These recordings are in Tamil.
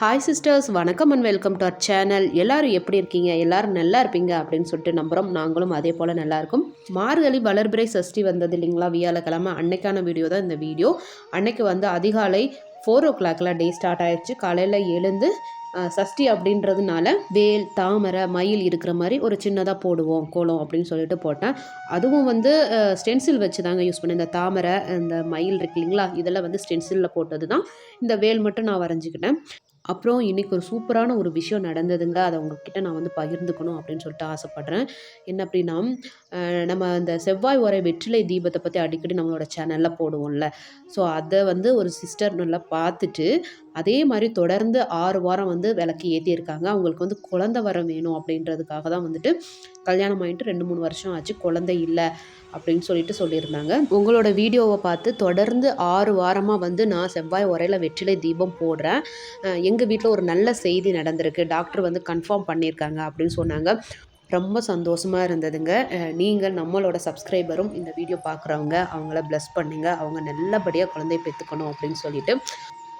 ஹாய் சிஸ்டர்ஸ் வணக்கம் and welcome to our channel எல்லாரும் எப்படி இருக்கீங்க? எல்லாரும் நல்லா இருப்பீங்க அப்படின்னு சொல்லிட்டு நம்புகிறோம் நாங்களும் அதே போல் நல்லாயிருக்கும் மார்கழி வளர்பிறை சஷ்டி வந்தது இல்லைங்களா? வியாழக்கிழமை. அன்னைக்கான வீடியோ தான் இந்த வீடியோ அன்னைக்கு வந்து அதிகாலை ஃபோர் ஓ கிளாக்லாம் டே ஸ்டார்ட் ஆயிடுச்சு. காலையில் எழுந்து சஷ்டி அப்படின்றதுனால வேல் தாமரை மயில் இருக்கிற மாதிரி ஒரு சின்னதாக போடுவோம் கோலம் அப்படின்னு சொல்லிட்டு போட்டேன். அதுவும் வந்து ஸ்டென்சில் வச்சு தாங்க யூஸ் பண்ணேன். இந்த தாமரை இந்த மயில் இருக்கு இல்லைங்களா? இதெல்லாம் வந்து ஸ்டென்சிலில் போட்டது தான் இந்த வேல் மட்டும் நான் வரைஞ்சிக்கிட்டேன். அப்புறம் இன்றைக்கி ஒரு சூப்பரான ஒரு விஷயம் நடந்ததுங்க. அதை உங்ககிட்ட நான் வந்து பகிர்ந்துக்கணும் அப்படின்னு சொல்லிட்டு ஆசைப்பட்றேன். என்ன அப்படின்னா நம்ம அந்த செவ்வாய் உரை வெற்றிலை தீபத்தை பற்றி அடிக்கடி நம்மளோட சேனலில் போடுவோம்ல. ஸோ அதை வந்து ஒரு சிஸ்டர் நல்லா பார்த்துட்டு அதே மாதிரி தொடர்ந்து ஆறு வாரம் வந்து விளக்கு ஏற்றியிருக்காங்க அவங்களுக்கு வந்து குழந்தை வரம் வேணும் அப்படின்றதுக்காக தான் வந்துட்டு கல்யாணம் ஆகிட்டு ரெண்டு மூணு வருஷம் ஆச்சு. குழந்தை இல்லை அப்படின்னு சொல்லிட்டு சொல்லியிருந்தாங்க. உங்களோட வீடியோவை பார்த்து தொடர்ந்து ஆறு வாரமாக வந்து நான் செவ்வாய் உரையில் வெற்றிலை தீபம் போடுறேன். எங்கள் வீட்டில் ஒரு நல்ல செய்தி நடந்திருக்கு. டாக்டர் வந்து கன்ஃபார்ம் பண்ணியிருக்காங்க அப்படின்னு சொன்னாங்க. ரொம்ப சந்தோஷமாக இருந்ததுங்க. நீங்கள் நம்மளோட சப்ஸ்கிரைபரும் இந்த வீடியோ பார்க்குறவங்க அவங்கள ப்ளஸ் பண்ணுங்கள் அவங்க நல்லபடியாக குழந்தைய பெற்றுக்கணும் அப்படின்னு சொல்லிட்டு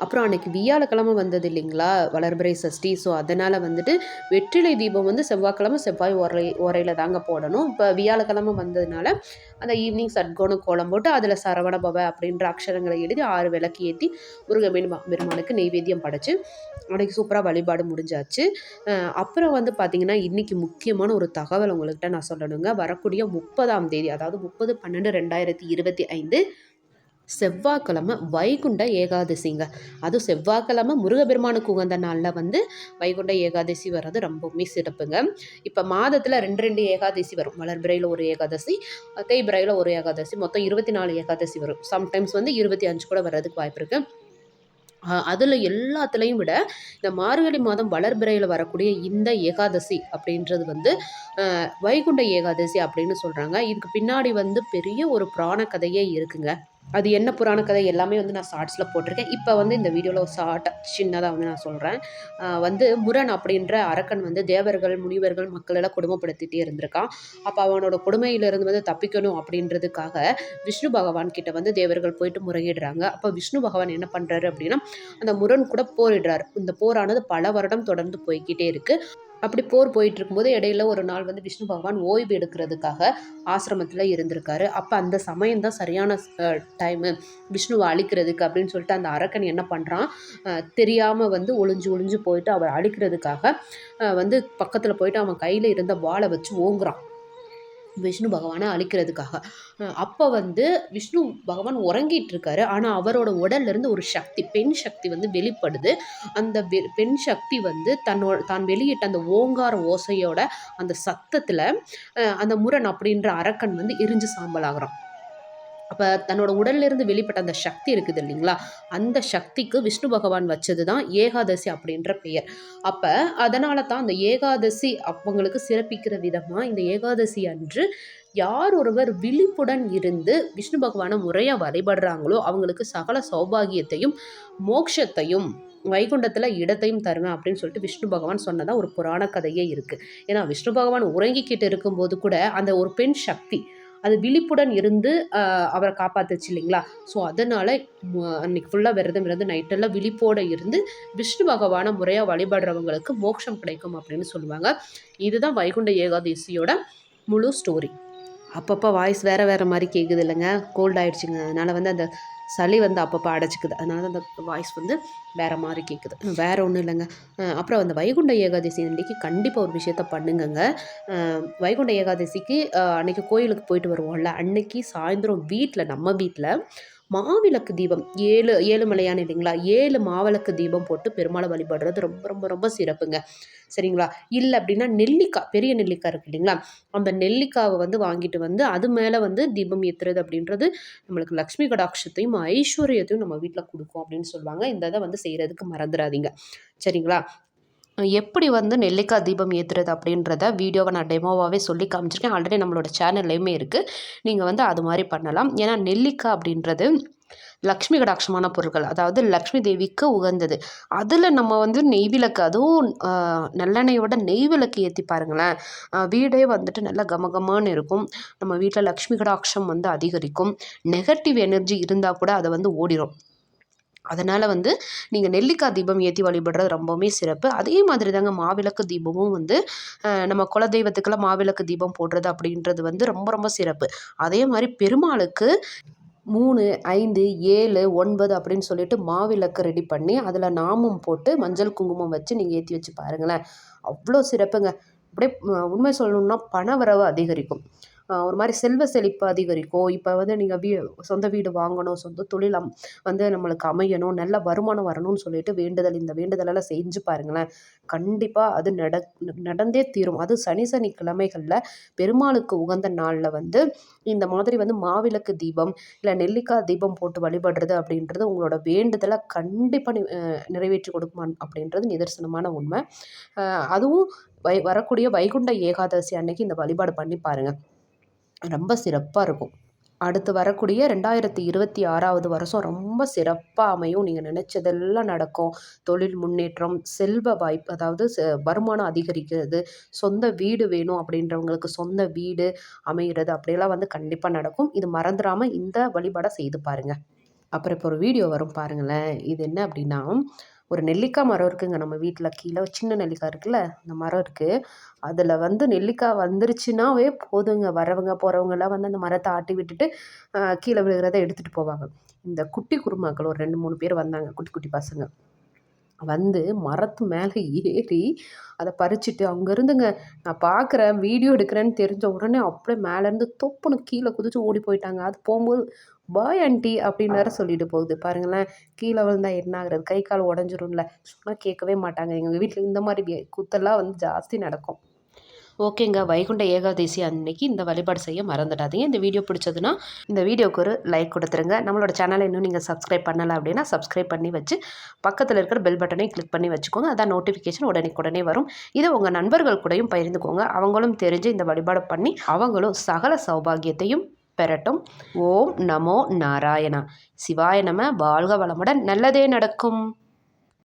அப்புறம் அன்றைக்கி வியாழக்கிழமை வந்தது இல்லைங்களா? வளர்பிறை சஷ்டி. ஸோ அதனால் வந்துட்டு வெற்றிலை தீபம் வந்து செவ்வாய்க்கிழமை செவ்வாய் உரை உரையில் தாங்க போடணும். இப்போ வியாழக்கிழமை வந்ததுனால அந்த ஈவினிங் சட்கோணம் கோலம் போட்டு அதில் சரவண பவ அப்படின்ற அக்ஷரங்களை எழுதி ஆறு விளக்கு ஏற்றி முருகமீன் பெருமானுக்கு நெய்வேத்தியம் படைச்சு அன்னைக்கு சூப்பராக வழிபாடு முடிஞ்சாச்சு. அப்புறம் வந்து பார்த்திங்கன்னா இன்றைக்கி முக்கியமான ஒரு தகவல் உங்கள்கிட்ட நான் சொல்லணுங்க. வரக்கூடிய முப்பதாம் தேதி அதாவது முப்பது பன்னெண்டு ரெண்டாயிரத்தி இருபத்தி ஐந்து செவ்வாய்க்கிழமை வைகுண்ட ஏகாதசிங்க. அதுவும் செவ்வாய்க்கிழமை முருகபெருமானுக்கு உகந்த நாளில் வந்து வைகுண்ட ஏகாதசி வர்றது ரொம்பவுமே சிறப்புங்க. இப்போ மாதத்தில் ரெண்டு ரெண்டு ஏகாதசி வரும். வளர்பிறையில் ஒரு ஏகாதசி தேய்பிறையில் ஒரு ஏகாதசி மொத்தம் இருபத்தி நாலு ஏகாதசி வரும். சம்டைம்ஸ் வந்து இருபத்தி அஞ்சு கூட வர்றதுக்கு வாய்ப்பு இருக்குது அதில் எல்லாத்துலேயும் விட இந்த மார்கழி மாதம் வளர்பிறையில் வரக்கூடிய இந்த ஏகாதசி அப்படின்றது வந்து வைகுண்ட ஏகாதசி அப்படின்னு சொல்கிறாங்க இதுக்கு பின்னாடி வந்து பெரிய ஒரு புராண கதையே இருக்குங்க. அது என்ன புராண கதை எல்லாமே வந்து நான் ஷார்ட்ஸில் போட்டிருக்கேன். இப்போ வந்து இந்த வீடியோவில் ஒரு ஷார்ட் சின்னதாக வந்து நான் சொல்கிறேன் வந்து முரண் அப்படின்ற அரக்கன் வந்து தேவர்கள் முனிவர்கள் மக்களெல்லாம் கொடுமைப்படுத்திகிட்டே கொடுமைப்படுத்திட்டே இருந்திருக்கான். அப்போ அவனோட கொடுமையிலிருந்து வந்து தப்பிக்கணும் அப்படின்றதுக்காக விஷ்ணு பகவான் கிட்ட வந்து தேவர்கள் போயிட்டு முறையிடுறாங்க. அப்போ விஷ்ணு பகவான் என்ன பண்ணுறாரு அப்படின்னா அந்த முரண் கூட போரிடுறாரு. இந்த போரானது பல வருடம் தொடர்ந்து போய்க்கிட்டே இருக்குது அப்படி போர் போயிட்டு இருக்கும்போது இடையில ஒரு நாள் வந்து விஷ்ணு பகவான் ஓய்வு எடுக்கிறதுக்காக ஆசிரமத்தில் இருந்திருக்காரு. அப்போ அந்த சமயம் தான் சரியான டைமு விஷ்ணுவை அழிக்கிறதுக்கு அப்படின்னு சொல்லிட்டு அந்த அரக்கன் என்ன பண்ணுறான் தெரியாமல் வந்து ஒளிஞ்சு ஒளிஞ்சு போயிட்டு அவரை அழிக்கிறதுக்காக வந்து பக்கத்தில் போயிட்டு அவன் கையில் இருந்த வாளை வச்சு ஓங்குறான். விஷ்ணு பகவானை அழிக்கிறதுக்காக. அப்போ வந்து விஷ்ணு பகவான் உறங்கிட்டு இருக்காரு ஆனால் அவரோட உடல்ல இருந்து ஒரு சக்தி பெண் சக்தி வந்து வெளிப்படுது. அந்த பெண் சக்தி வந்து தன்னோட தான் வெளியிட்ட அந்த ஓங்கார ஓசையோட அந்த சத்தத்தில் அந்த முரண் அப்படின்ற அரக்கன் வந்து எரிஞ்சு சாம்பலாகிறான். அப்போ தன்னோட உடல்லிருந்து வெளிப்பட்ட அந்த சக்தி இருக்குது இல்லைங்களா? அந்த சக்திக்கு விஷ்ணு பகவான் வச்சது தான் ஏகாதசி அப்படின்ற பெயர். அப்போ அதனால தான் அந்த ஏகாதசி அவங்களுக்கு சிறப்பிக்கிற விதமாக இந்த ஏகாதசி அன்று யார் ஒருவர் விழிப்புடன் இருந்து விஷ்ணு பகவானை முறையாக வழிபடுறாங்களோ அவங்களுக்கு சகல சௌபாகியத்தையும் மோட்சத்தையும் வைகுண்டத்தில் இடத்தையும் தருவேன் அப்படின்னு சொல்லிட்டு விஷ்ணு பகவான் சொன்னதாக ஒரு புராண கதையே இருக்குது ஏன்னா விஷ்ணு பகவான் உறங்கிக்கிட்டு இருக்கும்போது கூட அந்த ஒரு பெண் சக்தி அது விழிப்புடன் இருந்து அவரை காப்பாத்துச்சு இல்லைங்களா? ஸோ அதனால் அன்னைக்கு ஃபுல்லாக விரதம் இருந்து நைட்டெல்லாம் விழிப்போடு இருந்து விஷ்ணு பகவானை முறையாக வழிபடுறவங்களுக்கு மோட்சம் கிடைக்கும் அப்படின்னு சொல்லுவாங்க. இதுதான் வைகுண்ட ஏகாதசியோட முழு ஸ்டோரி அப்பப்போ வாய்ஸ் வேறு வேறு மாதிரி கேட்குது இல்லைங்க? கோல்ட் ஆயிடுச்சுங்க. அதனால் வந்து அந்த சளி வந்து அப்பப்போ அடைச்சிக்குது. அதனால தான் அந்த வாய்ஸ் வந்து வேறு மாதிரி கேட்குது வேறு ஒன்றும் இல்லைங்க. அப்புறம் அந்த வைகுண்ட ஏகாதசி அன்றைக்கி கண்டிப்பாக ஒரு விஷயத்த பண்ணுங்கங்க. வைகுண்ட ஏகாதசிக்கு அன்றைக்கி கோயிலுக்கு போயிட்டு வருவோம்ல. அன்னைக்கு சாயந்தரம் வீட்டில் நம்ம வீட்டில் மாவிளக்கு தீபம். ஏழு ஏழு மலையான இல்லைங்களா? ஏழு மாவிளக்கு தீபம் போட்டு பெருமாளை வழிபடுறது ரொம்ப ரொம்ப ரொம்ப சிறப்புங்க. சரிங்களா? இல்லை அப்படின்னா நெல்லிக்காய் பெரிய நெல்லிக்காய் இருக்கு இல்லைங்களா? அந்த நெல்லிக்காவை வந்து வாங்கிட்டு வந்து அது மேலே வந்து தீபம் ஏற்றுறது அப்படின்றது நம்மளுக்கு லக்ஷ்மி கடாட்சத்தையும் ஐஸ்வர்யத்தையும் நம்ம வீட்டில் கொடுக்கும் அப்படின்னு சொல்லுவாங்க. இந்த இதை வந்து செய்கிறதுக்கு மறந்துடாதீங்க. சரிங்களா? எப்படி வந்து நெல்லிக்காய் தீபம் ஏற்றுறது அப்படின்றத வீடியோவை நான் டெமோவாகவே சொல்லி காமிச்சிருக்கேன். ஆல்ரெடி நம்மளோட சேனல்லையுமே இருக்குது நீங்கள் வந்து அது மாதிரி பண்ணலாம். ஏன்னா நெல்லிக்காய் அப்படின்றது லக்ஷ்மி கடாட்சமான பொருட்கள். அதாவது லக்ஷ்மி தேவிக்கு உகந்தது. அதில் நம்ம வந்து நெய் விளக்கு அதுவும் நல்லெண்ணெயோட நெய் விளக்கு ஏற்றி பாருங்களேன். வீடே வந்துட்டு நல்லா கமகமான்னு இருக்கும். நம்ம வீட்டில் லக்ஷ்மி கடாட்சம் வந்து அதிகரிக்கும். நெகட்டிவ் எனர்ஜி இருந்தால் கூட அதை வந்து ஓடிடும் அதனால் வந்து நீங்கள் நெல்லிக்காய் தீபம் ஏற்றி வழிபடுறது ரொம்பவுமே சிறப்பு. அதே மாதிரி தாங்க மாவிளக்கு தீபமும் வந்து நம்ம குலதெய்வத்துக்கெல்லாம் மாவிளக்கு தீபம் போடுறது அப்படின்றது வந்து ரொம்ப ரொம்ப சிறப்பு. அதே மாதிரி பெருமாளுக்கு மூணு ஐந்து ஏழு ஒன்பது அப்படின்னு சொல்லிட்டு மாவிளக்கு ரெடி பண்ணி அதில் நாமம் போட்டு மஞ்சள் குங்குமம் வச்சு நீங்கள் ஏற்றி வச்சு பாருங்களேன். அவ்வளோ சிறப்புங்க. அப்படியே உண்மை சொல்லணும்னா பணவரவு அதிகரிக்கும். ஒரு மாதிரி செல்வ செழிப்பு அதிகரிக்கும். இப்போ வந்து நீங்கள் வீ சொந்த வீடு வாங்கணும் சொந்த தொழில் அம் வந்து நம்மளுக்கு அமையணும் நல்ல வருமானம் வரணும்னு சொல்லிட்டு வேண்டுதல் இந்த வேண்டுதலெல்லாம் செஞ்சு பாருங்களேன். கண்டிப்பாக அது நட நடந்தே தீரும். அது சனி சனி கிழமைகளில் பெருமாளுக்கு உகந்த நாளில் வந்து இந்த மாதிரி வந்து மாவிளக்கு தீபம் இல்லை நெல்லிக்காய் தீபம் போட்டு வழிபடுறது அப்படின்றது உங்களோட வேண்டுதலை கண்டிப்பாக நிறைவேற்றி கொடுக்குமா அப்படின்றது நிதர்சனமான உண்மை. அதுவும் வை வரக்கூடிய வைகுண்ட ஏகாதசி அன்னைக்கு இந்த வழிபாடு பண்ணி பாருங்கள் ரொம்ப சிறப்பாக இருக்கும். அடுத்து வரக்கூடிய ரெண்டாயிரத்தி இருபத்தி ஆறாவது வருஷம் ரொம்ப சிறப்பாக அமையும். நீங்கள் நினச்சதெல்லாம் நடக்கும். தொழில் முன்னேற்றம் செல்வ வாய்ப்பு அதாவது ச- வருமானம் அதிகரிக்கிறது சொந்த வீடு வேணும் அப்படின்றவங்களுக்கு சொந்த வீடு அமைகிறது அப்படியெல்லாம் வந்து கண்டிப்பாக நடக்கும். இது மறந்துடாமல் இந்த வழிபாடை செய்து பாருங்கள் அப்புறம் இப்போ ஒரு வீடியோ வரும் பாருங்களேன். இது என்ன அப்படின்னா ஒரு நெல்லிக்காய் மரம் இருக்குங்க. நம்ம வீட்டில் கீழே ஒரு சின்ன நெல்லிக்காய் இருக்குல்ல அந்த மரம் இருக்குது அதில் வந்து நெல்லிக்காய் வந்துருச்சுனாவே போதுங்க. வரவங்க போகிறவங்கெல்லாம் வந்து அந்த மரத்தை ஆட்டி விட்டுட்டு கீழே விழுகிறத எடுத்துகிட்டு போவாங்க. இந்த குட்டி குருமாக்கள் ஒரு ரெண்டு மூணு பேர் வந்தாங்க. குட்டி குட்டி பசங்க. வந்து மரத்து மேலே ஏறி அதை பறிச்சுட்டு அங்கேருந்துங்க நான் பார்க்குறேன் வீடியோ எடுக்கிறேன்னு தெரிஞ்ச உடனே அப்படியே மேலேருந்து தொப்புன்னு கீழே குதிச்சு ஓடி போயிட்டாங்க. அது போகும்போது பாய் ஆண்டி அப்படின்னு வேற சொல்லிட்டு போகுது. பாருங்களேன் கீழே விழுந்தா என்ன ஆகுறது கை கால் உடஞ்சிரும்ல. சொன்னால் கேட்கவே மாட்டாங்க. எங்கள் வீட்டில் இந்த மாதிரி வே- கூத்தெல்லாம் வந்து ஜாஸ்தி நடக்கும். ஓகேங்க. வைகுண்ட ஏகாதசி அன்னைக்கு இந்த வழிபாடு செய்ய மறந்துடாதீங்க. இந்த வீடியோ பிடிச்சதுன்னா இந்த வீடியோக்கு ஒரு லைக் கொடுத்துருங்க. நம்மளோட சேனலை இன்னும் நீங்கள் சப்ஸ்கிரைப் பண்ணலை அப்படின்னா சப்ஸ்கிரைப் பண்ணி வச்சு பக்கத்தில் இருக்கிற பெல் பட்டனையும் கிளிக் பண்ணி வச்சுக்கோங்க. அதான் நோட்டிஃபிகேஷன் உடனே உடனே வரும். இதை உங்கள் நண்பர்கள் கூடயும் பகிர்ந்துக்கோங்க. அவங்களும் தெரிஞ்சு இந்த வழிபாடு பண்ணி அவங்களும் சகல சௌபாகியத்தையும் பெறட்டும். ஓம் நமோ நாராயணா. சிவாய நம வாழ்க வளமுடன். நல்லதே நடக்கும்.